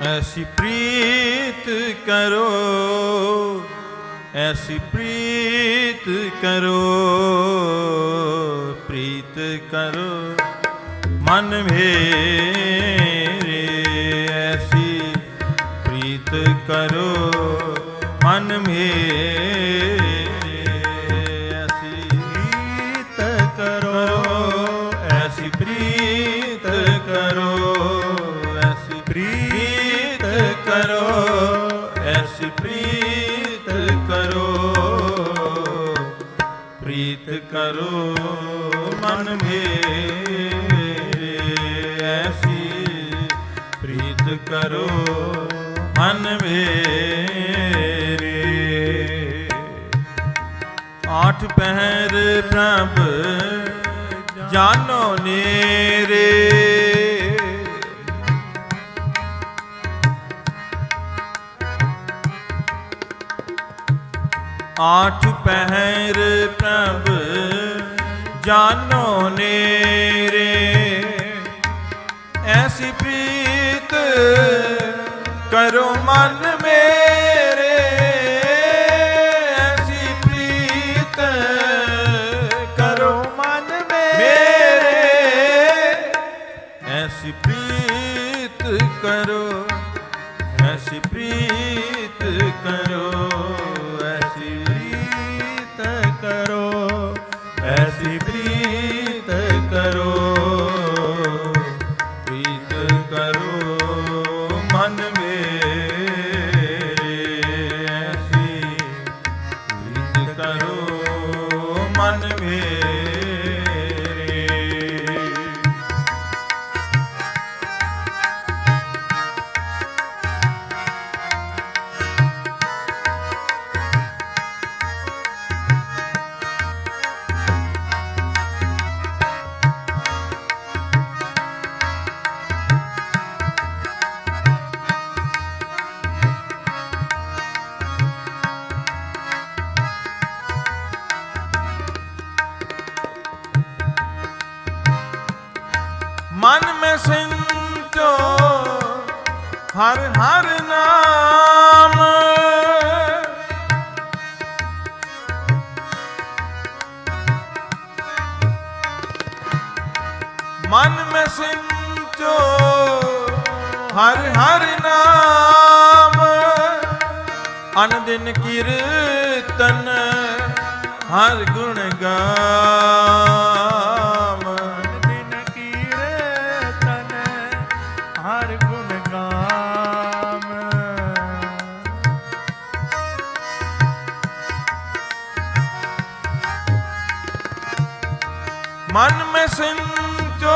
ਐਸੀ ਪ੍ਰੀਤ ਕਰੋ ਐਸੀ ਪ੍ਰੀਤ ਕਰੋ ਪ੍ਰੀਤ ਕਰੋ ਮਨ ਮੇਰੇ ਕਰੋ ਮਨ ਮੇਰੇ ਐਸੀ। ਪ੍ਰੀਤ ਕਰੋ ਮਨ ਮੇਰੇ। ਆਠ ਪਹਿਰ ਪ੍ਰਭ ਜਾਨੋ ਨੇਰੇ। ਆਠ ਪਹਿਰ ਪ੍ਰਭ ਜਾਨੋ ਨੇਰੇ। ਐਸੀ ਪ੍ਰੀਤ ਕਰੋ ਮਨ ਮੇਰੇ। ਐਸੀ ਪ੍ਰੀਤ ਕਰੋ ਮਨ ਮੇਰੇ। ਐਸੀ ਪ੍ਰੀਤ ਕਰੋ, ਐਸੀ ਪ੍ਰੀਤ ਕਰੋ, ਐਸੀ ਪ੍ਰੀਤ ਕਰੋ, ਐਸੀ ਮਨ ਮੈਂ ਸਿੰਚੋ ਹਰ ਹਰ ਨਾਮ। ਮਨ ਮੈਂ ਸਿੰਚੋ ਹਰ ਹਰ ਨਾਮ। ਅਨ ਦਿਨ ਕੀਰਤਨ ਹਰ ਗੁਣ ਗਾਮ ਮਨ ਮੈਂ ਸਿੰਚੋ,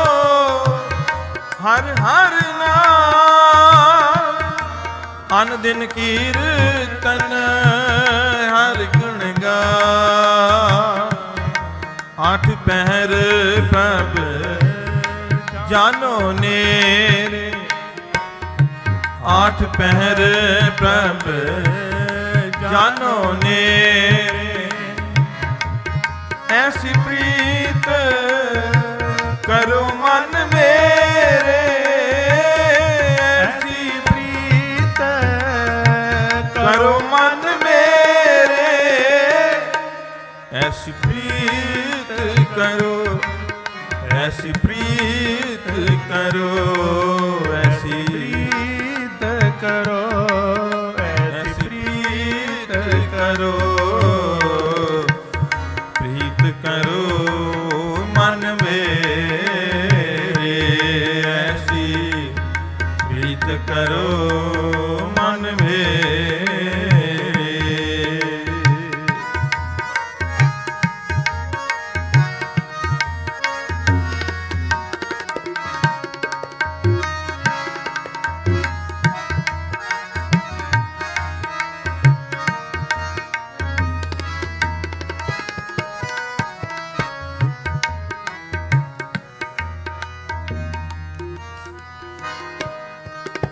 ਹਰ ਹਰ ਨਾਮ। ਅਨ ਦਿਨ ਕੀਰਤਨ ਹਰ ਗੁਣ ਗਾ ਆਠ ਪਹਿਰ ਪ੍ਰਭ ਜਾਨੋ ਨੇ ਆਠ ਪਹਿਰ ਪ੍ਰਭ ਜਾਨੋ ਨੇਰੇ। ਐਸੀ ਪ੍ਰੀਤ ਐਸੀ ਪ੍ਰੀਤ ਕਰੋ ਐਸੀ ਪ੍ਰੀਤ ਕਰੋ।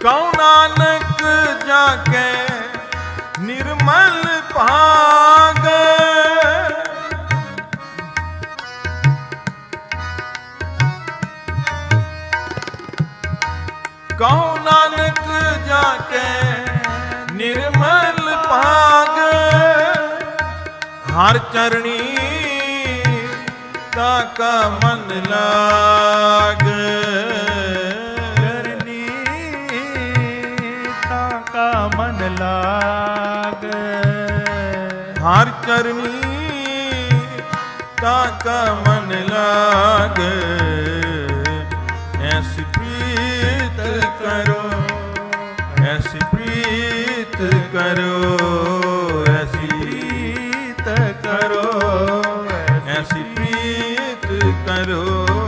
ਕਉ ਨਾਨਕ ਜਾ ਕੇ ਨਿਰਮਲ ਭਾਗ। ਕਉ ਨਾਨਕ ਜਾ ਕੇ ਨਿਰਮਲ ਭਾਗ। ਹਰ ਚਰਣੀ ਤਾ ਕਾ ਮਨ ਲਾਗ। ਲਾਗ। ਹਰ ਕਰਮੀ ਤਾ ਕਾ ਮਨ ਲਾਗ। ਐਸੀ ਪ੍ਰੀਤ ਕਰੋ, ਐਸੀ ਪ੍ਰੀਤ ਕਰੋ, ਐਸੀ ਪ੍ਰੀਤ ਕਰੋ, ਐਸੀ ਪ੍ਰੀਤ ਕਰੋ।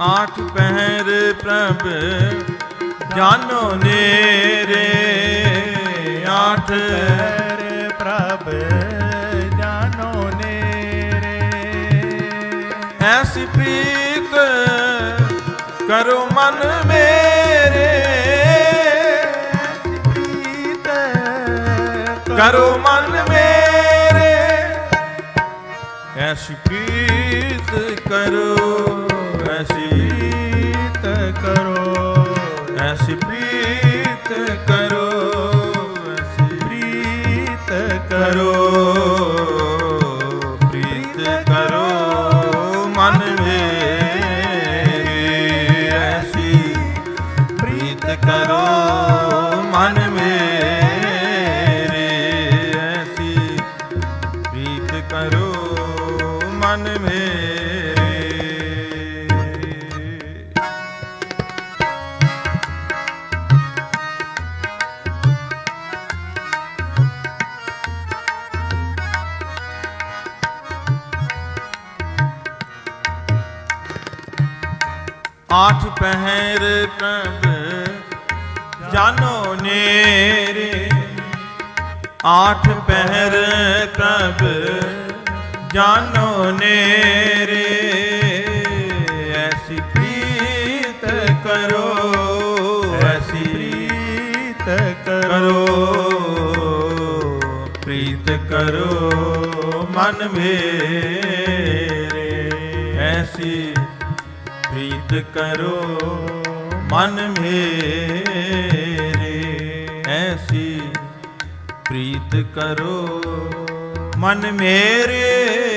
ਆਠ ਪਹਿਰ ਪ੍ਰਭ ਜਾਨੋ ਨੇਰੇ। ਆਠ ਹਰ ਪ੍ਰਭ ਜਾਨੋ ਨੇਰੇ। ਐਸੀ ਪ੍ਰੀਤ ਕਰੋ ਮਨ ਮੇਰੇ। ਪ੍ਰੀਤ ਕਰੋ ਮਨ ਮੇਰੇ। ਐਸੀ ਪ੍ਰੀਤ ਕਰੋ ਆਠ ਪਹਿਰ ਪ੍ਰਭ ਜਾਨੋ ਨੇਰੇ। ਆਠ ਪਹਿਰ ਪ੍ਰਭ ਜਾਨੋ ਨੇਰੇ। ਐਸੀ ਪ੍ਰੀਤ ਕਰੋ, ਐਸੀ ਪ੍ਰੀਤ ਕਰੋ। ਪ੍ਰੀਤ ਕਰੋ ਮਨ ਮੇ ਪ੍ਰੀਤ ਕਰੋ ਮਨ ਮੇਰੇ। ਐਸੀ ਪ੍ਰੀਤ ਕਰੋ ਮਨ ਮੇਰੇ।